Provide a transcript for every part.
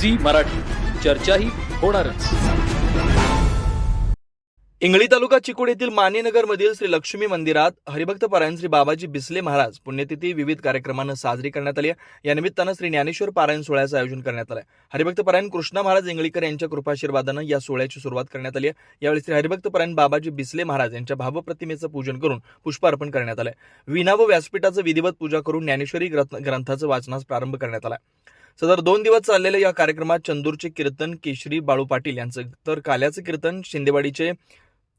Zee Marathi. चर्चाही होणारच. इंगळी तालुका चिकोड येथील मानेनगर मधील श्री लक्ष्मी मंदिरात हरिभक्त पारायण श्री बाबाजी बिसले महाराज पुण्यतिथी विविध कार्यक्रमांना साजरी करण्यात आली या निमित्तानं श्री ज्ञानेश्वर पारायण सोहळ्याचं आयोजन करण्यात आलं हरिभक्त पारायण कृष्णा महाराज इंगळीकर यांच्या कृपाशीर्वादानं या सोहळ्याची सुरुवात करण्यात आली यावेळी श्री हरिभक्त पारायण बाबाजी बिसले महाराज यांच्या भावप्रतिमेचं पूजन करून पुष्प अर्पण करण्यात आलंय. विना व व्यासपीठाचं विधिवत पूजा करून ज्ञानेश्वरी ग्रंथाचं वाचनास प्रारंभ करण्यात आला सदर दोन दिवस चाललेल्या या कार्यक्रमात चंदूरचे कीर्तन केशरी बाळू पाटील यांचं तर काल्याचं कीर्तन शिंदेवाडीचे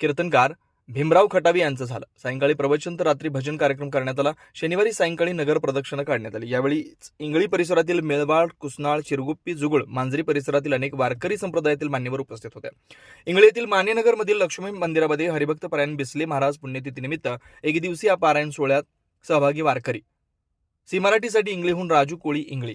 कीर्तनकार भीमराव खटावी यांचं झालं. सायंकाळी प्रवचन तर रात्री भजन कार्यक्रम करण्यात आला. शनिवारी सायंकाळी नगर प्रदक्षिणा काढण्यात आली. यावेळी इंगळी परिसरातील मेळवाड कुसनाळ शिरगुप्पी जुगुळ मांजरी परिसरातील अनेक वारकरी संप्रदायातील मान्यवर उपस्थित होते. इंगळीतील येथील मानेनगरमधील लक्ष्मी मंदिरामध्ये हरिभक्त पारायण बिसले महाराज पुण्यतिथीनिमित्त एक दिवसीय या पारायण सोहळ्यात सहभागी वारकरी. सी मराठीसाठी इंगळीहून राजू कोळी इंगळी.